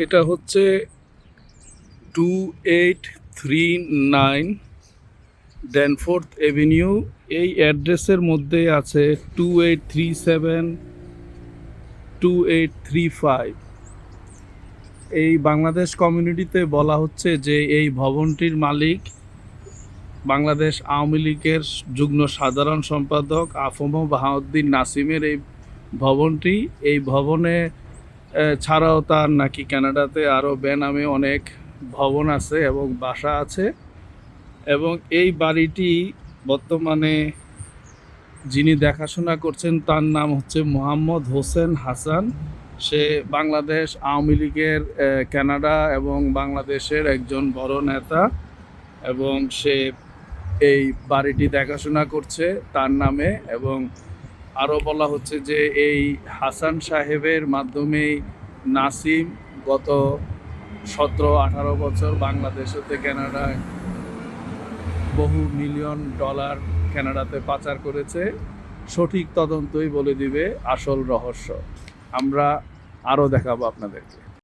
এটা হচ্ছে two eight three nine Danforth avenue এই অ্যাড্রেসের মধ্যে আছে two eight three seven two eight three five এই বাংলাদেশ কমিউনিটিতে বলা হচ্ছে যে এই ভবনটির মালিক বাংলাদেশ আওয়ামী লীগের যুগ্ম সাধারণ সম্পাদক আফম বাহাউদ্দিন নাসিমের এই ভবনটি। এই ভবনে ছাড়াও তার নাকি কানাডাতে আরও বেনামে অনেক ভবন আছে এবং বাসা আছে। এবং এই বাড়িটি বর্তমানে যিনি দেখাশোনা করছেন, তার নাম হচ্ছে মোহাম্মদ হোসেন হাসান। সে বাংলাদেশ আওয়ামী লীগের কানাডা এবং বাংলাদেশের একজন বড় নেতা এবং সে এই বাড়িটি দেখাশোনা করছে তার নামে এবং আরও বলা হচ্ছে যে এই হাসান সাহেবের মাধ্যমেই নাসিম গত সতেরো, আঠারো বছর বাংলাদেশ হতে ক্যানাডায় বহু মিলিয়ন ডলার ক্যানাডাতে পাচার করেছে। সঠিক তদন্তই বলে দিবে আসল রহস্য। আমরা আরও দেখাবো আপনাদেরকে।